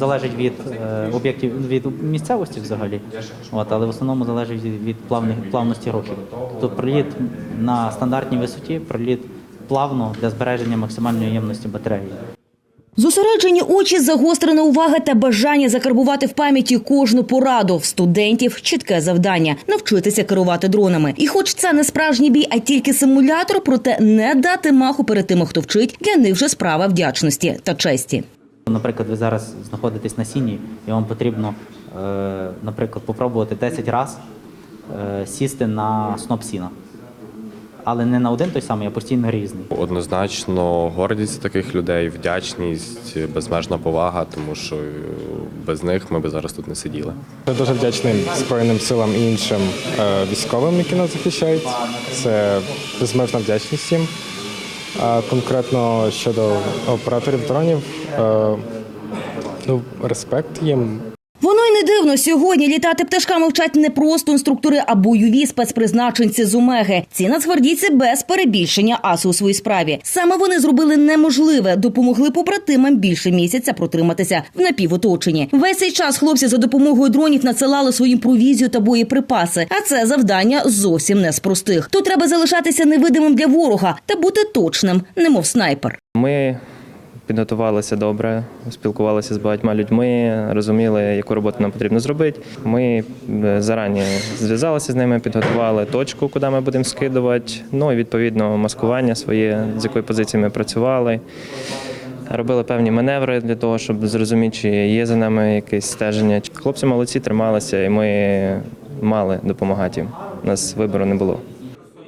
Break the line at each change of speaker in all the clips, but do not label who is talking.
залежить від е, об'єктів від місцевості взагалі, от, але в основному залежить від, плавних, плавності рухів. Тобто проліт на стандартній висоті, проліт плавно для збереження максимальної ємності батареї.
Зосереджені очі, загострена увага та бажання закарбувати в пам'яті кожну пораду. В студентів чітке завдання навчитися керувати дронами. І хоч це не справжній бій, а тільки симулятор, проте не дати маху перед тими, хто вчить, для них вже справа вдячності та честі.
Наприклад, ви зараз знаходитесь на сіні, і вам потрібно, е, наприклад, попробувати 10 разів е, сісти на сноп сіна. Але не на один той самий, а постійно різний.
Однозначно гордість таких людей, вдячність, безмежна повага, тому що е, без них ми б зараз тут не сиділи.
Я дуже вдячний Збройним силам і іншим військовим, які нас захищають. Це безмежна вдячність їм. А конкретно щодо операторів дронів, е, ну, респект їм.
Дивно. Сьогодні літати пташками вчать не просто інструктори, а бойові спецпризначенці з Омеги. Ці нацгвардійці без перебільшення аси у своїй справі. Саме вони зробили неможливе, допомогли побратимам більше місяця протриматися в напівоточенні. Весь цей час хлопці за допомогою дронів надсилали своїм провізію та боєприпаси. А це завдання зовсім не з простих. Тут треба залишатися невидимим для ворога та бути точним, немов снайпер.
Ми підготувалися добре, спілкувалися з багатьма людьми, розуміли, яку роботу нам потрібно зробити. Ми е, зарані зв'язалися з ними, підготували точку, куди ми будемо скидувати. Ну і відповідно маскування своє, з якої позиції ми працювали. Робили певні маневри для того, щоб зрозуміти, чи є за нами якесь стеження. Хлопці молодці трималися, і ми мали допомагати їм. У нас вибору не було.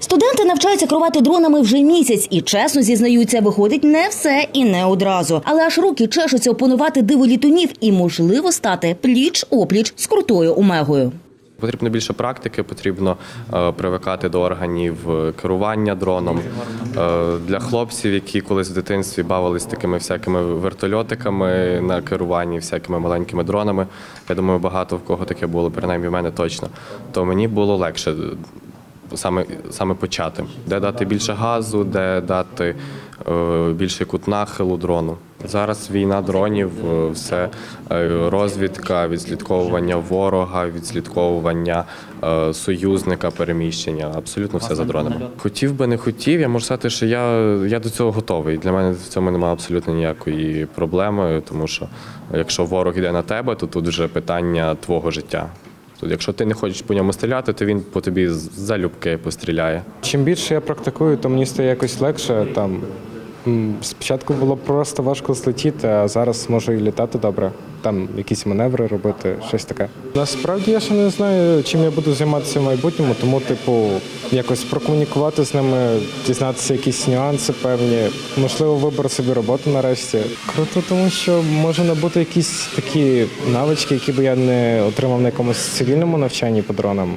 Студенти навчаються керувати дронами вже місяць і чесно зізнаються, виходить не все і не одразу. Але аж руки чешуться опанувати диво літунів і можливо стати пліч опліч з крутою омегою.
Потрібно більше практики, потрібно е, привикати до органів е, керування дроном. Е, для хлопців, які колись в дитинстві бавились такими всякими вертольотиками на керуванні, всякими маленькими дронами. Я думаю, багато в кого таке було, принаймні в мене точно. То мені було легше саме, саме почати, де дати більше газу, де дати е, більший кут нахилу дрону. Зараз війна дронів, е, все е, розвідка, відслідковування ворога, відслідковування союзника, переміщення. Абсолютно все за дронами. Хотів би, не хотів. Я можу сказати, що я, я до цього готовий. Для мене в цьому немає абсолютно ніякої проблеми, тому що якщо ворог йде на тебе, то тут вже питання твого життя. Якщо ти не хочеш по ньому стріляти, то він по тобі залюбки постріляє.
Чим більше я практикую, то мені стає якось легше. Там спочатку було просто важко злетіти, а зараз можу і літати добре. Там якісь маневри робити, щось таке. Насправді я ще не знаю, чим я буду займатися в майбутньому, тому, типу, якось прокомунікувати з ними, дізнатися якісь нюанси певні. Можливо, вибрати собі роботу нарешті. Круто, тому що може набути якісь такі навички, які би я не отримав на якомусь цивільному навчанні по дронам.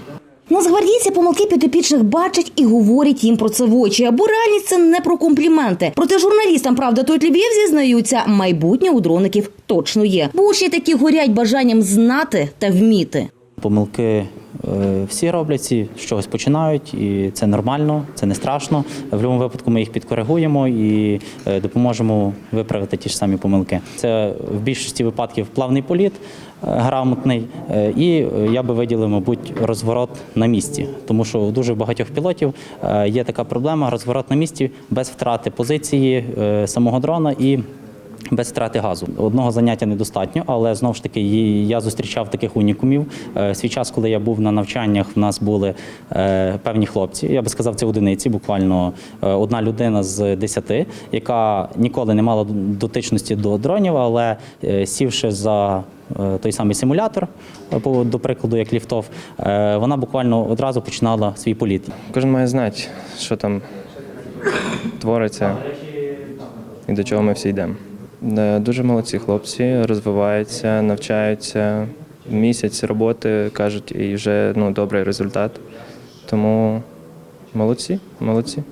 Нацгвардійці помилки підопічних бачать і говорять їм про це в очі. Бо реальність це не про компліменти. Проте журналістам правда тут Львів зізнаються, майбутнє у дроників точно є. Бо учні такі горять бажанням знати та вміти.
Помилки всі роблять, всі з чогось починають, і це нормально, це не страшно. В будь-якому випадку ми їх підкоригуємо і е, допоможемо виправити ті ж самі помилки. Це в більшості випадків плавний політ, е, грамотний, е, і е, я би виділив, мабуть, розворот на місці, тому що у дуже багатьох пілотів е, є така проблема: розворот на місці без втрати позиції е, самого дрона і без втрати газу. Одного заняття недостатньо, але знову ж таки я зустрічав таких унікумів. Е, Свій час, коли я був на навчаннях, в нас були е, певні хлопці. Я би сказав, це одиниці, буквально е, одна людина з десяти, яка ніколи не мала дотичності до дронів, але сівши за той самий симулятор, до прикладу, як ліфтов, вона буквально одразу починала свій політ.
Кожен має знати, що там твориться і до чого ми всі йдемо. Е, Дуже молодці хлопці, розвиваються, навчаються. Місяць роботи кажуть, і вже ну, добрий результат. Тому молодці, молодці.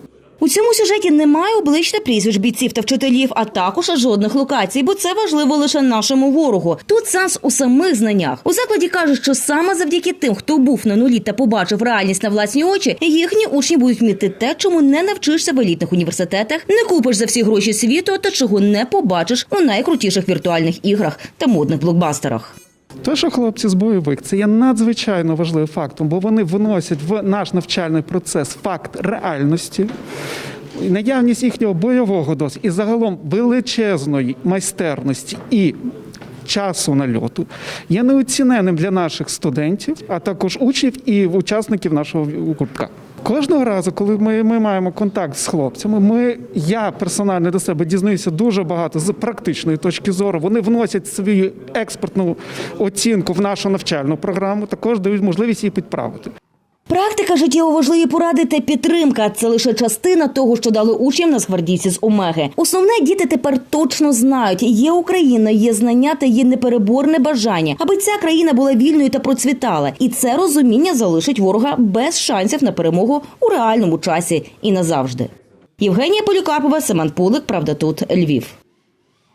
У цьому сюжеті немає облич та прізвищ бійців та вчителів, а також жодних локацій, бо це важливо лише нашому ворогу. Тут сенс у самих знаннях. У закладі кажуть, що саме завдяки тим, хто був на нулі та побачив реальність на власні очі, їхні учні будуть вміти те, чому не навчишся в елітних університетах, не купиш за всі гроші світу та чого не побачиш у найкрутіших віртуальних іграх та модних блокбастерах.
Те, що хлопці з бойових, це є надзвичайно важливим фактом, бо вони вносять в наш навчальний процес факт реальності. Наявність їхнього бойового досвіду і загалом величезної майстерності і часу нальоту є неоціненним для наших студентів, а також учнів і учасників нашого гуртка. Кожного разу, коли ми, ми маємо контакт з хлопцями, ми, я персонально до себе дізнаюся дуже багато з практичної точки зору. Вони вносять свою експертну оцінку в нашу навчальну програму, також дають можливість її підправити.
Практика життєво важливі поради та підтримка це лише частина того, що дали учням нацгвардійці з Омеги. Основне діти тепер точно знають: є Україна, є знання та є непереборне бажання, аби ця країна була вільною та процвітала. І це розуміння залишить ворога без шансів на перемогу у реальному часі і назавжди. Євгенія Полікарпова, Семен Пулик, правда тут Львів.